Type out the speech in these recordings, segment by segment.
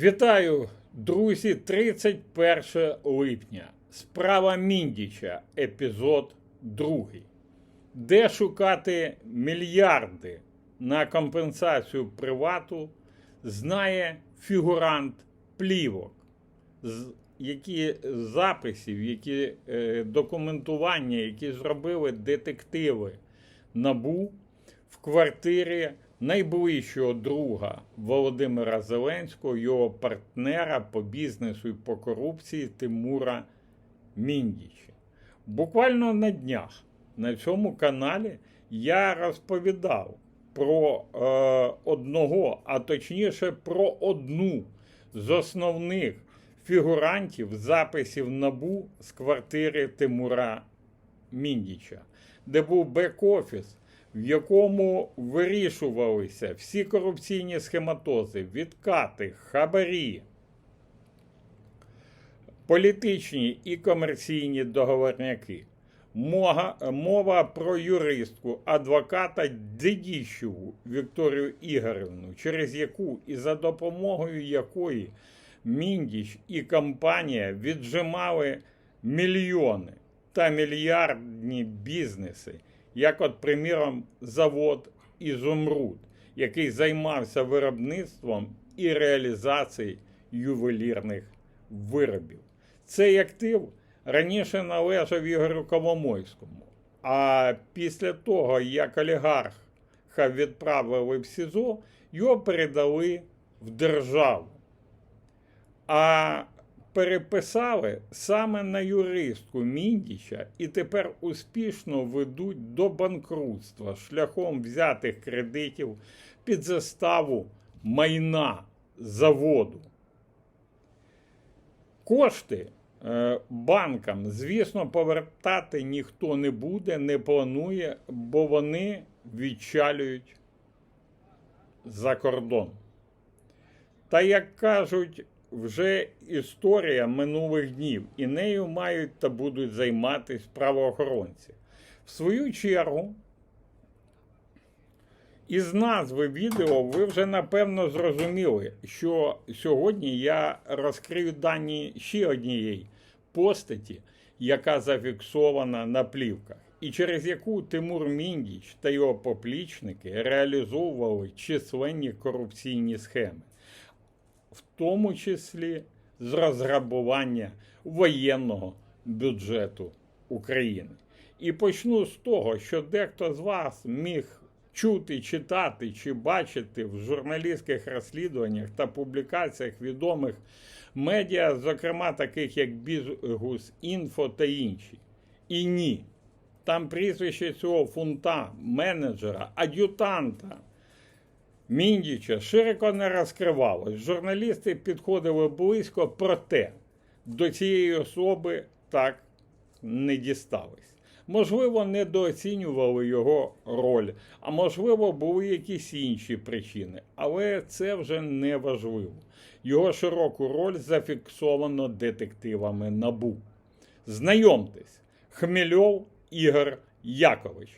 Вітаю, друзі! 31 липня. Справа Міндіча, епізод 2. Де шукати мільярди на компенсацію привату, знає фігурант плівок, які записів, які е, документування, які зробили детективи НАБУ в квартирі найближчого друга Володимира Зеленського, його партнера по бізнесу і по корупції Тимура Міндіча. Буквально на днях на цьому каналі я розповідав про е, одного, а точніше про одну з основних фігурантів записів набу з квартири Тимура Міндіча, де був бек-офіс, в якому вирішувалися всі корупційні схематози, відкати, хабарі, політичні і комерційні договорняки. Мова, про юристку, адвоката Дедіщеву Вікторію Ігорівну, через яку і за допомогою якої Міндіч і компанія віджимали мільйони та мільярдні бізнеси, як, от, приміром, завод Ізумруд, який займався виробництвом і реалізацією ювелірних виробів. Цей актив раніше належав Ігорю Коломойському, а після того, як олігарха відправили в СІЗО, його передали в державу. А переписали саме на юристку Міндіча і тепер успішно ведуть до банкрутства шляхом взятих кредитів під заставу майна заводу. Кошти е, банкам, звісно, повертати ніхто не буде, не планує, бо вони відчалюють за кордон. Та як кажуть, вже історія минулих днів, і нею мають та будуть займатися правоохоронці. В свою чергу, із назви відео ви вже напевно зрозуміли, що сьогодні я розкрию дані ще однієї постаті, яка зафіксована на плівках, і через яку Тимур Міндіч та його поплічники реалізовували численні корупційні схеми в тому числі з розграбування воєнного бюджету України. І почну з того, що дехто з вас міг чути, читати чи бачити в журналістських розслідуваннях та публікаціях відомих медіа, зокрема таких як Бізгус Інфо та інші. І ні. Там прізвище цього фунта, менеджера, ад'ютанта. Міндіча широко не розкривалось. Журналісти підходили близько, проте до цієї особи так не дістались. Можливо, недооцінювали його роль, а можливо, були якісь інші причини, але це вже не важливо. Його широку роль зафіксовано детективами НАБУ. Знайомтесь, Хмельов Ігор Якович,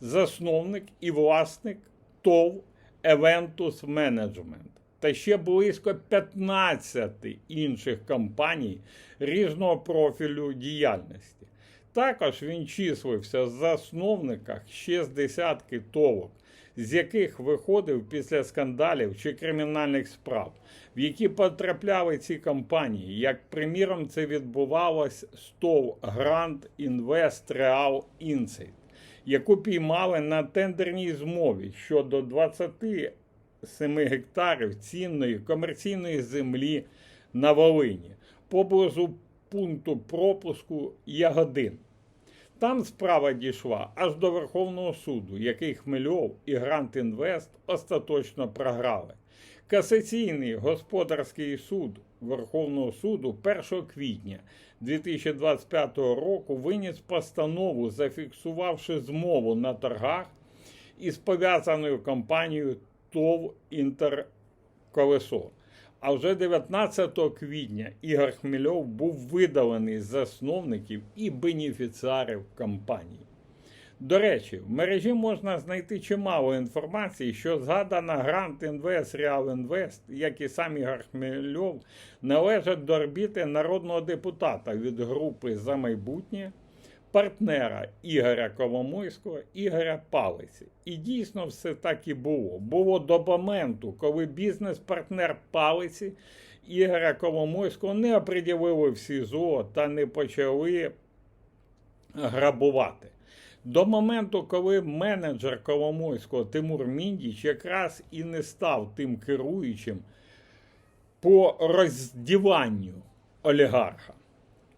засновник і власник ТОВ Eventus Management та ще близько 15 інших компаній різного профілю діяльності. Також він числився в засновниках ще з десятки товок, з яких виходив після скандалів чи кримінальних справ, в які потрапляли ці компанії, як приміром, це відбувалось з ТОВ Grand Invest Real Insight яку піймали на тендерній змові щодо 27 гектарів цінної комерційної землі на Волині поблизу пункту пропуску Ягодин. Там справа дійшла аж до Верховного суду, який Хмельов і Грант Інвест остаточно програли. Касаційний господарський суд Верховного суду 1 квітня 2025 року виніс постанову, зафіксувавши змову на торгах із пов'язаною компанією ТОВ Інтерколесо. А вже 19 квітня Ігор Хмельов був видалений з засновників і бенефіціарів компанії. До речі, в мережі можна знайти чимало інформації, що згадана Грант Інвест, Реал Інвест, як і сам Ігор Хмельов, належать до орбіти народного депутата від групи за майбутнє, партнера Ігоря Коломойського, Ігоря Палиці. І дійсно все так і було. Було до моменту, коли бізнес-партнер Палиці Ігоря Коломойського не оприділили в СІЗО та не почали грабувати. До моменту, коли менеджер Коломойського Тимур Міндіч якраз і не став тим керуючим по роздіванню олігарха,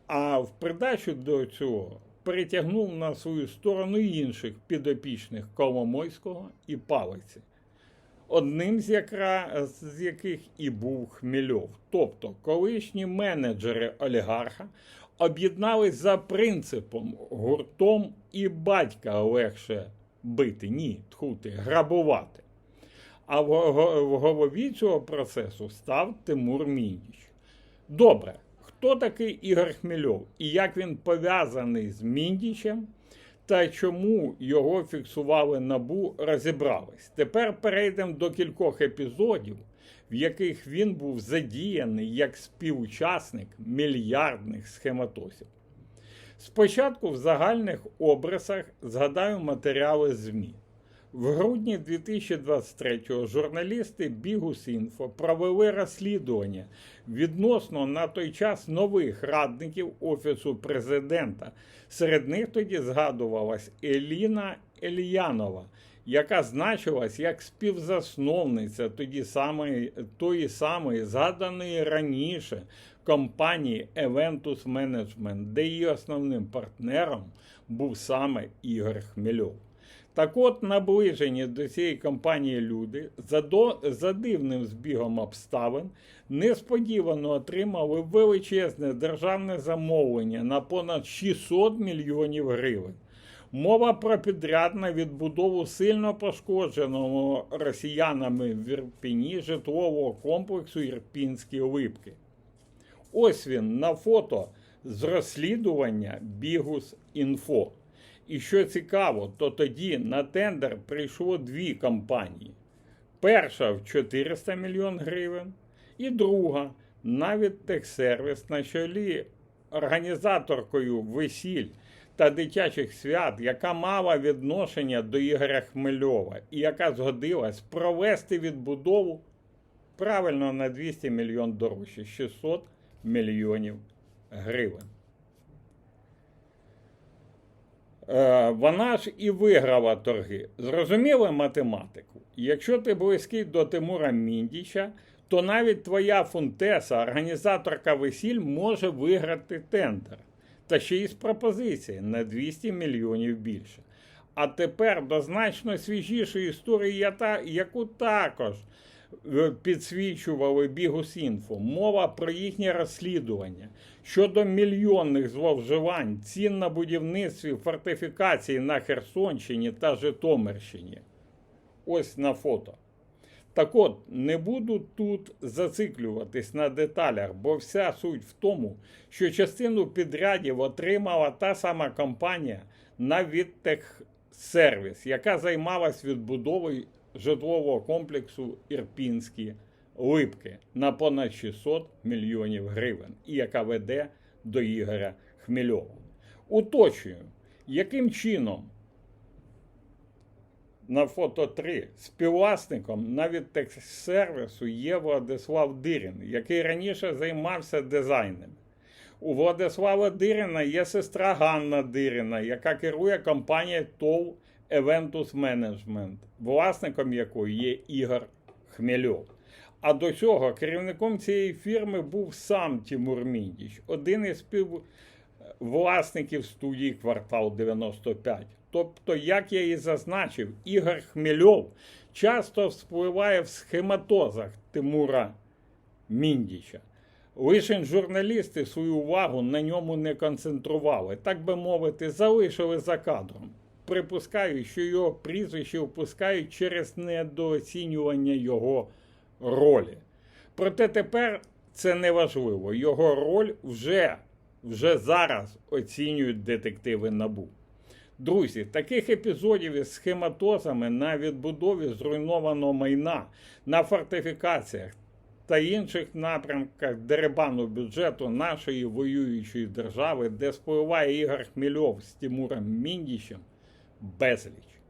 а в придачу до цього перетягнув на свою сторону інших підопічних Коломойського і Палиці. Одним з, якра, з яких і був Хмельов. Тобто колишні менеджери олігарха об'єднались за принципом гуртом і батька легше бити, ні, тхути, грабувати. А в, в голові цього процесу став Тимур Міндіч. Добре, хто такий Ігор Хмельов і як він пов'язаний з Міндічем? Та чому його фіксували набу, розібрались. Тепер перейдемо до кількох епізодів, в яких він був задіяний як співучасник мільярдних схематозів. Спочатку в загальних обрисах згадаю матеріали ЗМІ. В грудні 2023-го журналісти Бігус.Інфо провели розслідування відносно на той час нових радників Офісу президента. Серед них тоді згадувалась Еліна Ельянова, яка значилась як співзасновниця тоді самої, тої самої згаданої раніше компанії Eventus Management, де її основним партнером був саме Ігор Хмельов. Так от, наближені до цієї компанії люди за, до, за дивним збігом обставин несподівано отримали величезне державне замовлення на понад 600 мільйонів гривень. Мова про підряд на відбудову сильно пошкодженого росіянами в Ірпіні житлового комплексу Ірпінські Липки. Ось він на фото з розслідування Бігус Інфо. І що цікаво, то тоді на тендер прийшло дві компанії. Перша в 400 мільйон гривень, і друга навіть техсервіс на чолі організаторкою весіль та дитячих свят, яка мала відношення до Ігоря Хмельова і яка згодилась провести відбудову правильно на 200 мільйон дорожче 600 мільйонів гривень. Е, Вона ж і виграла торги. Зрозуміли математику? Якщо ти близький до Тимура Міндіча, то навіть твоя фунтеса, організаторка весіль, може виграти тендер. Та ще й з пропозиції на 200 мільйонів більше. А тепер до значно свіжішої історії, яку також е, підсвічували Бігус.Інфо. Мова про їхнє розслідування щодо мільйонних зловживань, цін на будівництві фортифікацій на Херсонщині та Житомирщині. Ось на фото. Так от, не буду тут зациклюватись на деталях, бо вся суть в тому, що частину підрядів отримала та сама компанія Навідтехсервіс, яка займалась відбудовою житлового комплексу Ірпінські Липки на понад 600 мільйонів гривень, і яка веде до Ігоря Хмельова. Уточнюю, яким чином на фото 3 співвласником навіть техсервісу є Владислав Дирін, який раніше займався дизайном. У Владислава Дирина є сестра Ганна Дирина, яка керує компанією ТОВ Eventus Management, власником якої є Ігор Хмельов. А до цього керівником цієї фірми був сам Тимур Міндіч, один із співвласників студії Квартал 95. Тобто, як я і зазначив, Ігор Хмельов часто вспливає в схематозах Тимура Міндіча. Лише журналісти свою увагу на ньому не концентрували, так би мовити, залишили за кадром. Припускаю, що його прізвище впускають через недооцінювання його ролі. Проте тепер це не важливо. Його роль вже, вже зараз оцінюють детективи набу. Друзі, таких епізодів із схематозами на відбудові зруйнованого майна, на фортифікаціях та інших напрямках дерибану бюджету нашої воюючої держави, де спливає Ігор Хмельов з Тимуром Міндічем, безліч.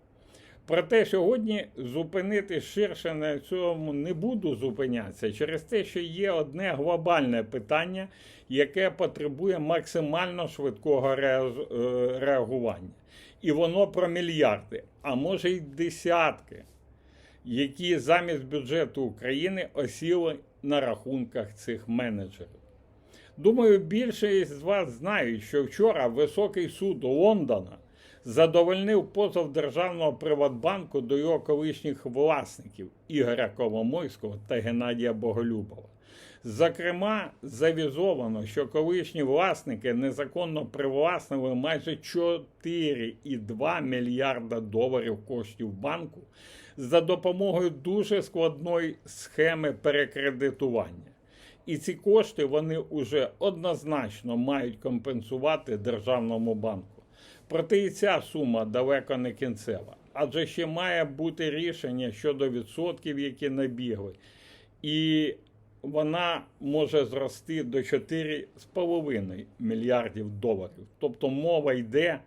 Проте сьогодні зупинити ширше на цьому не буду зупинятися через те, що є одне глобальне питання, яке потребує максимально швидкого е, реагування. І воно про мільярди, а може й десятки, які замість бюджету України осіли на рахунках цих менеджерів. Думаю, більшість з вас знають, що вчора Високий суд Лондона задовольнив позов Державного Приватбанку до його колишніх власників Ігоря Коломойського та Геннадія Боголюбова. Зокрема, завізовано, що колишні власники незаконно привласнили майже 4,2 мільярда доларів коштів банку за допомогою дуже складної схеми перекредитування. І ці кошти вони уже однозначно мають компенсувати державному банку. Проте і ця сума далеко не кінцева, адже ще має бути рішення щодо відсотків, які набігли, і вона може зрости до 4,5 мільярдів доларів. Тобто мова йде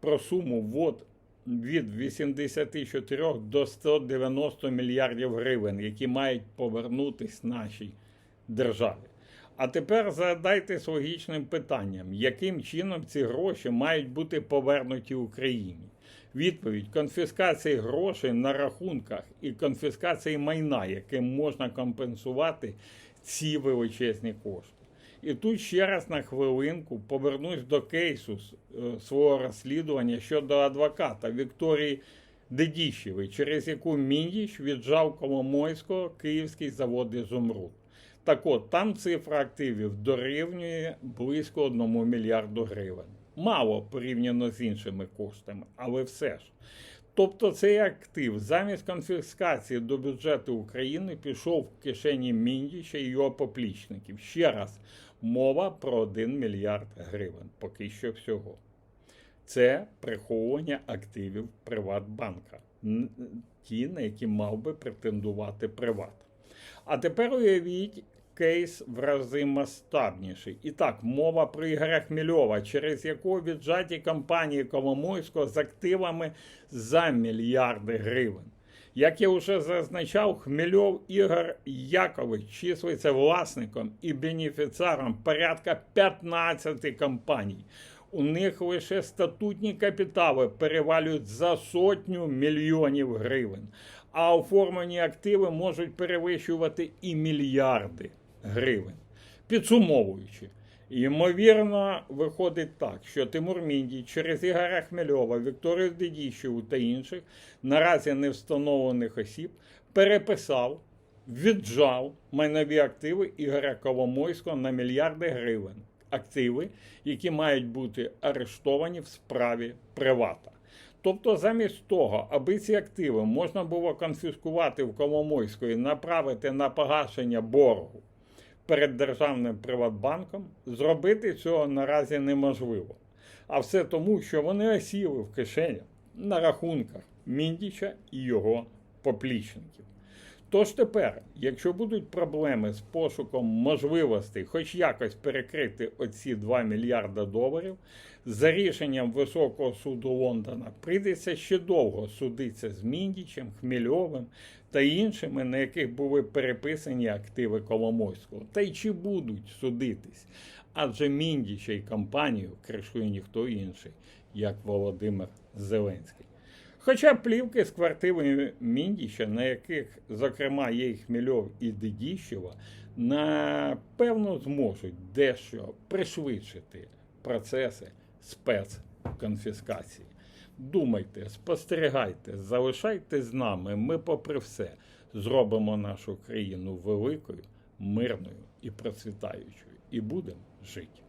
про суму ввод від 84 до 190 мільярдів гривень, які мають повернутись нашій державі. А тепер задайтесь логічним питанням, яким чином ці гроші мають бути повернуті Україні? Відповідь: конфіскації грошей на рахунках і конфіскації майна, яким можна компенсувати ці величезні кошти. І тут ще раз на хвилинку повернусь до кейсу е, свого розслідування щодо адвоката Вікторії Дедіщевої, через яку Міндіч віджав Коломойського Київський завод «Ізумруд». Так от, там цифра активів дорівнює близько 1 мільярду гривень. Мало порівняно з іншими коштами, але все ж. Тобто цей актив замість конфіскації до бюджету України пішов в кишені Міндіча і його поплічників. Ще раз, мова про 1 мільярд гривень, поки що всього. Це приховування активів Приватбанка, ті, на які мав би претендувати Приват. А тепер уявіть кейс в рази масштабніший. І так, мова про Ігоря Хмельова, через якого віджаті компанії Коломойського з активами за мільярди гривень. Як я вже зазначав, Хмельов Ігор Якович числиться власником і бенефіціаром порядка 15 компаній. У них лише статутні капітали перевалюють за сотню мільйонів гривень, а оформлені активи можуть перевищувати і мільярди гривень. Підсумовуючи, ймовірно, виходить так, що Тимур Міндій через Ігоря Хмельова, Вікторію Дедіщеву та інших наразі не встановлених осіб переписав, віджав майнові активи Ігоря Коломойського на мільярди гривень. Активи, які мають бути арештовані в справі привата. Тобто, замість того, аби ці активи можна було конфіскувати в Коломойської, направити на погашення боргу перед державним Приватбанком, зробити цього наразі неможливо. А все тому, що вони осіли в кишенях на рахунках Міндіча і його поплічників. Тож тепер, якщо будуть проблеми з пошуком можливостей хоч якось перекрити оці 2 мільярда доларів, за рішенням Високого суду Лондона прийдеться ще довго судитися з Міндічем, Хмельовим та іншими, на яких були переписані активи Коломойського. Та й чи будуть судитись? Адже Міндіча і компанію кришує ніхто інший, як Володимир Зеленський. Хоча плівки з квартири Міндіча, на яких, зокрема, є і Хмельов і Дедіщева, напевно, зможуть дещо пришвидшити процеси спецконфіскації. Думайте, спостерігайте, залишайтесь з нами. Ми, попри все, зробимо нашу країну великою, мирною і процвітаючою, і будемо жити.